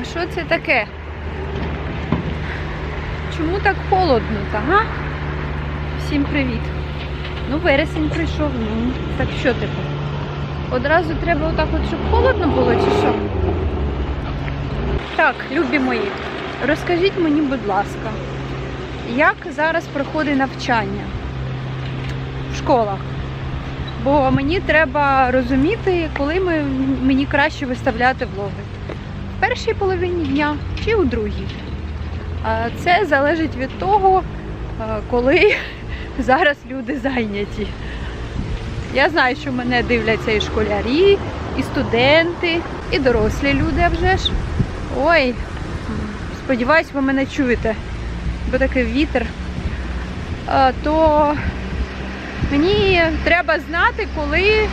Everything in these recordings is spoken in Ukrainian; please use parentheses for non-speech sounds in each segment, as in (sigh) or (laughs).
А що це таке? Чому так холодно, та? Всім привіт. Ну, вересень прийшов, ну, так що типу? Одразу треба отак от, щоб холодно було, чи що? Так, любі мої, розкажіть мені, будь ласка, як зараз проходить навчання в школах? Бо мені треба розуміти, коли ми, мені краще виставляти влоги. В першій половині дня чи у другій. Це залежить від того, е, коли (laughs) зараз люди зайняті. Я знаю, що мене дивляться і школярі, і студенти, і дорослі люди вже ж. Ой, сподіваюсь, ви мене чуєте, бо такий вітер. То мені треба знати, коли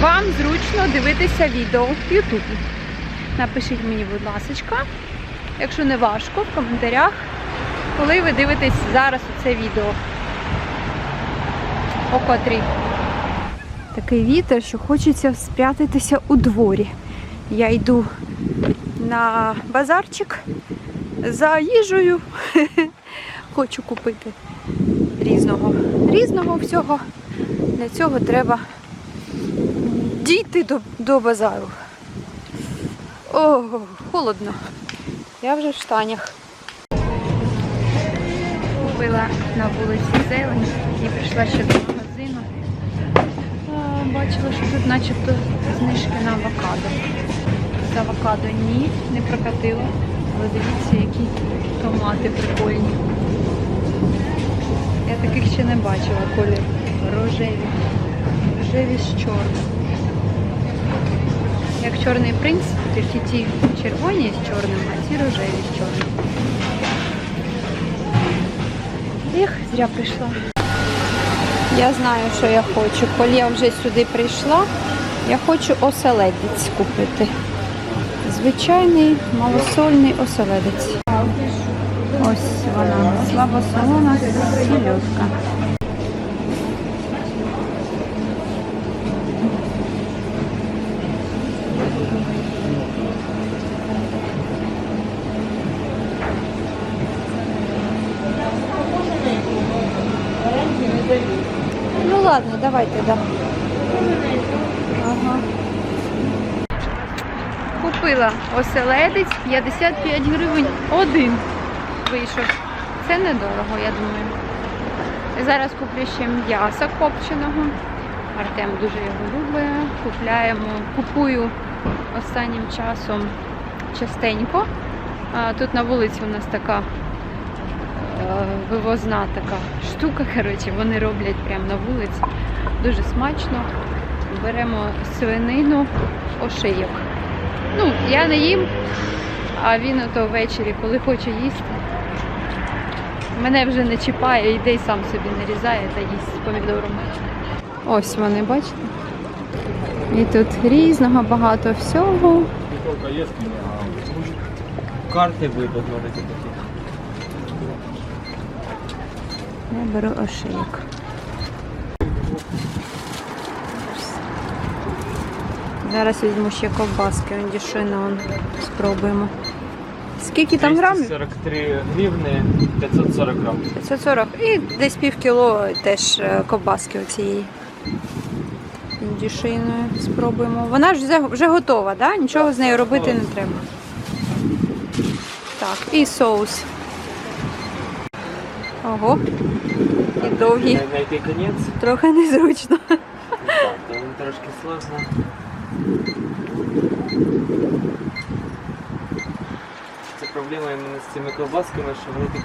вам зручно дивитися відео в Ютубі. Напишіть мені, будь ласка, якщо не важко, в коментарях, коли ви дивитесь зараз це відео. О котрій. Такий вітер, що хочеться спрятатися у дворі. Я йду на базарчик за їжею. (laughs) Хочу купити різного, різного всього. Для цього треба дійти до, до базару. О, холодно. Я вже в штанях. Купила на вулиці зелень і прийшла ще до магазину. А, Бачила, що тут начебто знижки на авокадо. З авокадо ні, не прокатило. Але дивіться, які томати прикольні. Я таких ще не бачила колір. Рожеві. Рожеві з чорним. Як чорний принц, тільки ті червоні з чорним, а ті рожеві з чорним. Ех, зря прийшла. Я знаю, що я хочу. Коли я вже сюди прийшла, я хочу оселедець купити. Звичайний малосольний оселедець. Ось вона. Слабосолона сільотка. Ну ладно, давайте, да. Ага. Купила оселедець 55 гривень один вийшов. Це недорого, я думаю. Зараз куплю ще м'яса копченого. Артем дуже його любить. Купляємо, купую останнім часом частенько. Тут на вулиці у нас така е, вивозна така штука. (laughs) Коротше, вони роблять прямо на вулиці. Дуже смачно. Беремо свинину, ошийок. Ну, я не їм, а він ото ввечері, коли хоче їсти. Мене вже не чіпає, йде й сам собі нарізає та їсть з помідорами. Ось вони, бачите? І тут різного багато всього. Можете такие. Я беру ошийок. Зараз візьму ще ковбаски, дішина, он спробуємо. Скільки там грамів? 43 гривны, 540 грамм. 540. І десь пів кіло теж е, ковбаски оцієї. Індюшиною спробуємо. Вона ж вже, готова, да? нічого Так, з нею робити не треба. Так, і соус. Ого. І довгий. Трохи незручно. Так, то він трошки сложно. Це проблема іменно з цими ковбасками, що вони такі.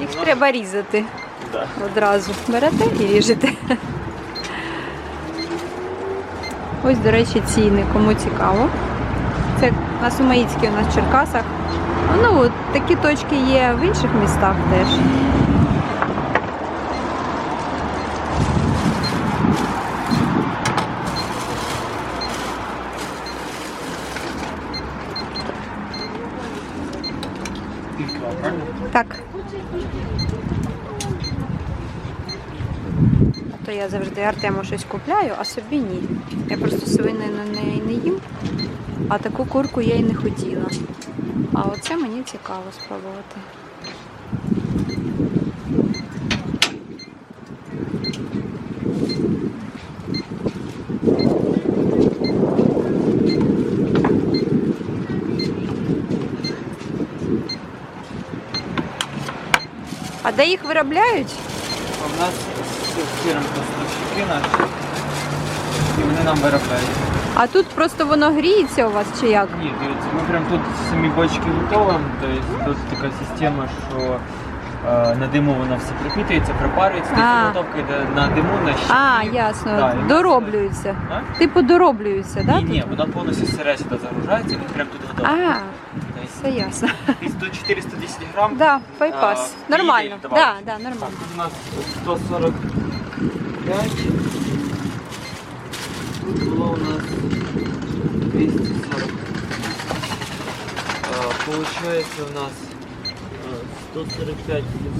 Їх треба різати Да. одразу. Берете і ріжете. Ось, до речі, ціни, кому цікаво. Це на Сумаїцькій у нас в Черкасах. Ну, такі точки є в інших містах теж. То я завжди Артему щось купляю, а собі ні. Я просто свинину не, не їм. А таку курку я й не хотіла. А оце мені цікаво спробувати. А де їх виробляють? В нас фірм поставщики наші. І вони нам виробляють. А тут просто воно гріється у вас чи як? Ні, дивіться, ми прям тут самі бочки готовимо. Тобто тут така система, що е, на диму воно все пропитується, припарюється, тобто А. заготовка йде на диму, на щепі. А, ясно. І ми Дороблюються. А? Типу дороблюються, так? Ні, ні, вона повністю сире сюди загружається, і прям тут готова. А, Тобто все ясно. Десь до 410 грам. Да, пайпас. А, Нормально. їде, Да, да, Так, нормально. тут у нас 145. Тут було у нас 240. А, Получається у нас а, 145 плюс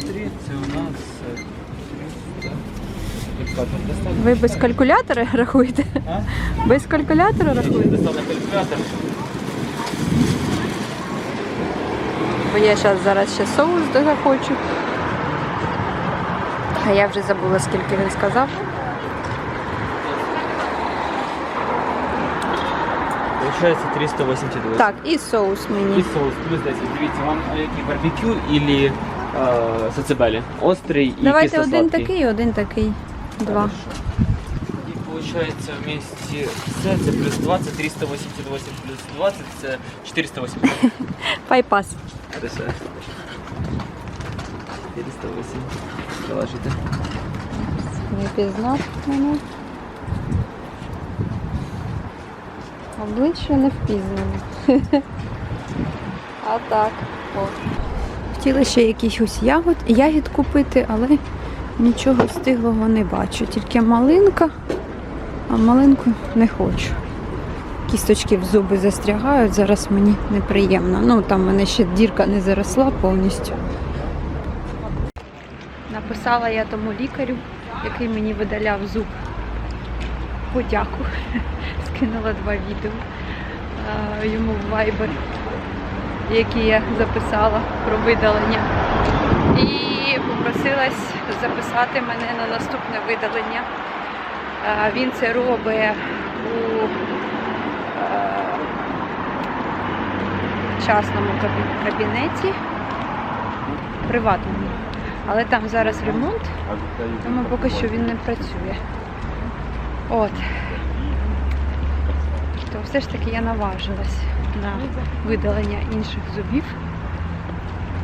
243. Це у нас е, 300. Ви без калькулятора рахуєте? А? Без калькулятора рахуєте? калькулятор. Бо я зараз зараз ще соус захочу. А я вже забула, скільки він сказав. Получається 382. Так, і соус І мені. соус плюс 10. Дивіться, вам а, який барбекю или е, сацебелі? Острий і Давайте один кисло-сладкий. такий, один такий. Два. Хорошо. І виходить вместе все це плюс 20, 388 плюс 20, це 480. Пайпас. Хорошо. 408. Положите. Не пізнав мене. Обличчя не впізнане. (laughs) А так. О. Хотіла ще якихось ягод, ягід купити, але нічого стиглого не бачу. Тільки малинка, а малинку не хочу. Кісточки в зуби застрягають, зараз мені неприємно. Ну там в мене ще дірка не заросла повністю. Написала я тому лікарю, який мені видаляв зуб. Подяку. (laughs) Скинула два відео йому в Viber, які я записала про видалення. І попросилась записати мене на наступне видалення. Він це робить у е, частному кабінеті, приватному. Але там зараз ремонт, тому поки що він не працює. От. То все ж таки я наважилась на видалення інших зубів,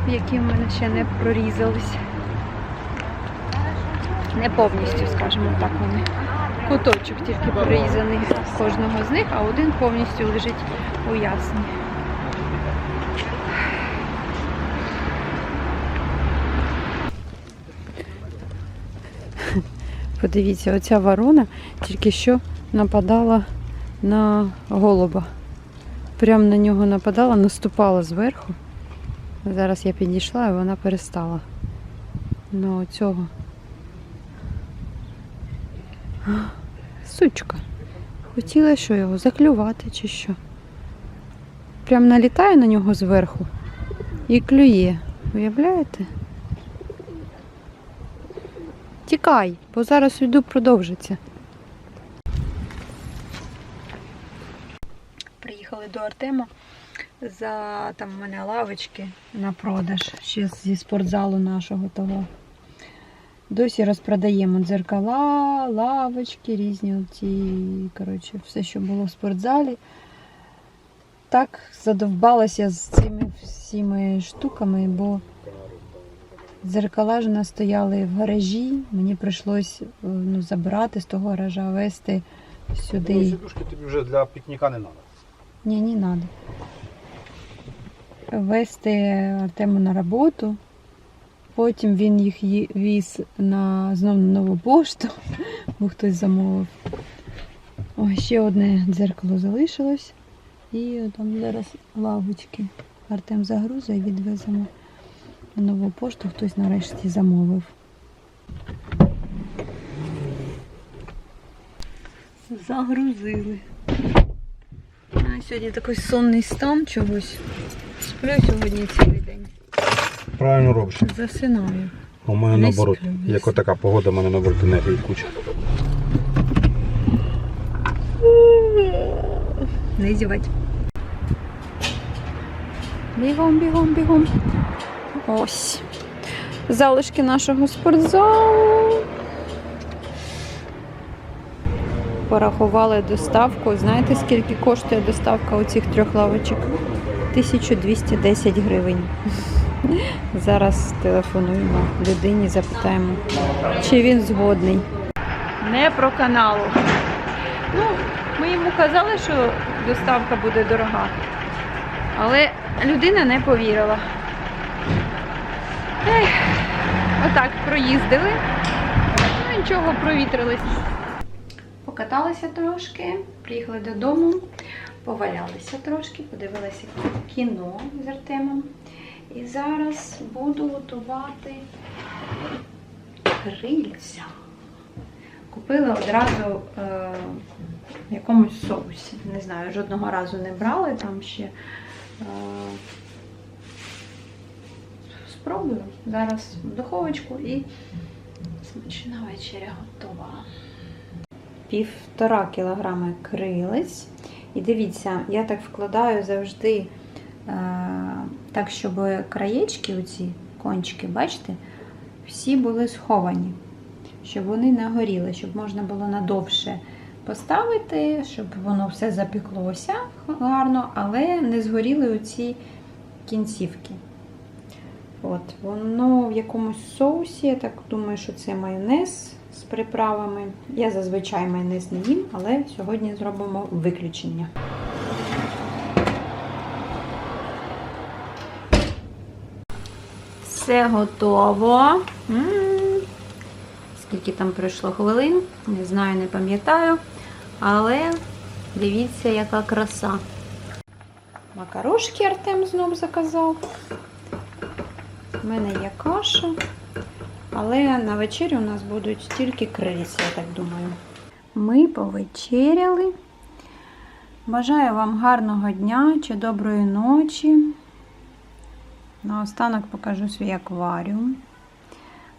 які в мене ще не прорізались. Не повністю, скажімо так, вони. Куточок тільки прорізаний кожного з них, а один повністю лежить у ясні. Подивіться, оця ворона тільки що нападала на голуба. Прямо на нього нападала, наступала зверху. Зараз я підійшла і вона перестала. Ну, цього. Сучка. Хотіла що його заклювати чи що. Прям налітає на нього зверху і клює. Уявляєте? Тікай, бо зараз йду продовжиться. Приїхали до Артема за там у мене лавочки на продаж ще зі спортзалу нашого того. Досі розпродаємо дзеркала, лавочки, різні ці, коротше, все, що було в спортзалі. Так задовбалася з цими всіми штуками, бо Дзеркала ж у нас стояли в гаражі. Мені прийшлось е, ну, забирати з того гаража, вести Ну, сюди. сидушки тобі вже для пікніка не треба. Ні, не треба. Вести Артему на роботу. Потім він їх віз на знов на нову пошту, (laughs) бо хтось замовив. О, ще одне дзеркало залишилось. І там зараз лавочки. Артем загрузить і відвеземо на нову пошту. Хтось нарешті замовив. Загрузили. мене сьогодні такий сонний стан чогось. Сплю сьогодні цілий день. Правильно робиш. Засинаю. У мене Не наоборот. сплю, не Як отака погода, в мене наоборот енергії куча. Не зівать. Бігом, бігом, бігом. Ось. Залишки нашого спортзалу. Порахували доставку. Знаєте, скільки коштує доставка оцих трьох лавочок? 1210 гривень. Зараз телефонуємо людині, запитаємо, чи він згодний. Не про каналу. Ну, ми йому казали, що доставка буде дорога. Але людина не повірила. Ех, отак проїздили. Ну нічого, провітрились. Покаталися трошки, приїхали додому, повалялися трошки, подивилися кіно з Артемом. І зараз буду готувати крильця. Купила одразу е, в якомусь соусі. Не знаю, жодного разу не брали там ще. Е, спробую. Зараз в духовочку і смачна вечеря готова. Півтора кілограми крилець. І дивіться, я так вкладаю завжди е, так, щоб краєчки, оці кончики, бачите, всі були сховані щоб вони не горіли, щоб можна було надовше поставити, щоб воно все запеклося гарно, але не згоріли оці кінцівки. От, Воно в якомусь соусі, я так думаю, що це майонез з приправами. Я зазвичай майонез не їм, але сьогодні зробимо виключення. Все готово. Скільки там пройшло хвилин, не знаю, не пам'ятаю. Але дивіться, яка краса. Макарошки Артем знов заказав. У мене є каша. Але на вечері у нас будуть тільки крильці, я так думаю. Ми повечеряли. Бажаю вам гарного дня чи доброї ночі. Наостанок покажу свій акваріум.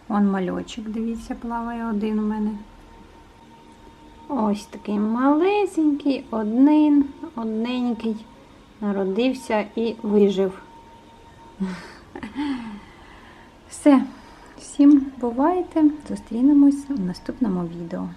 Вон мальочок, дивіться, плаває один у мене. Ось такий малесенький, один, одненький, народився і вижив. Все. Всім бувайте. Зустрінемось в наступному відео.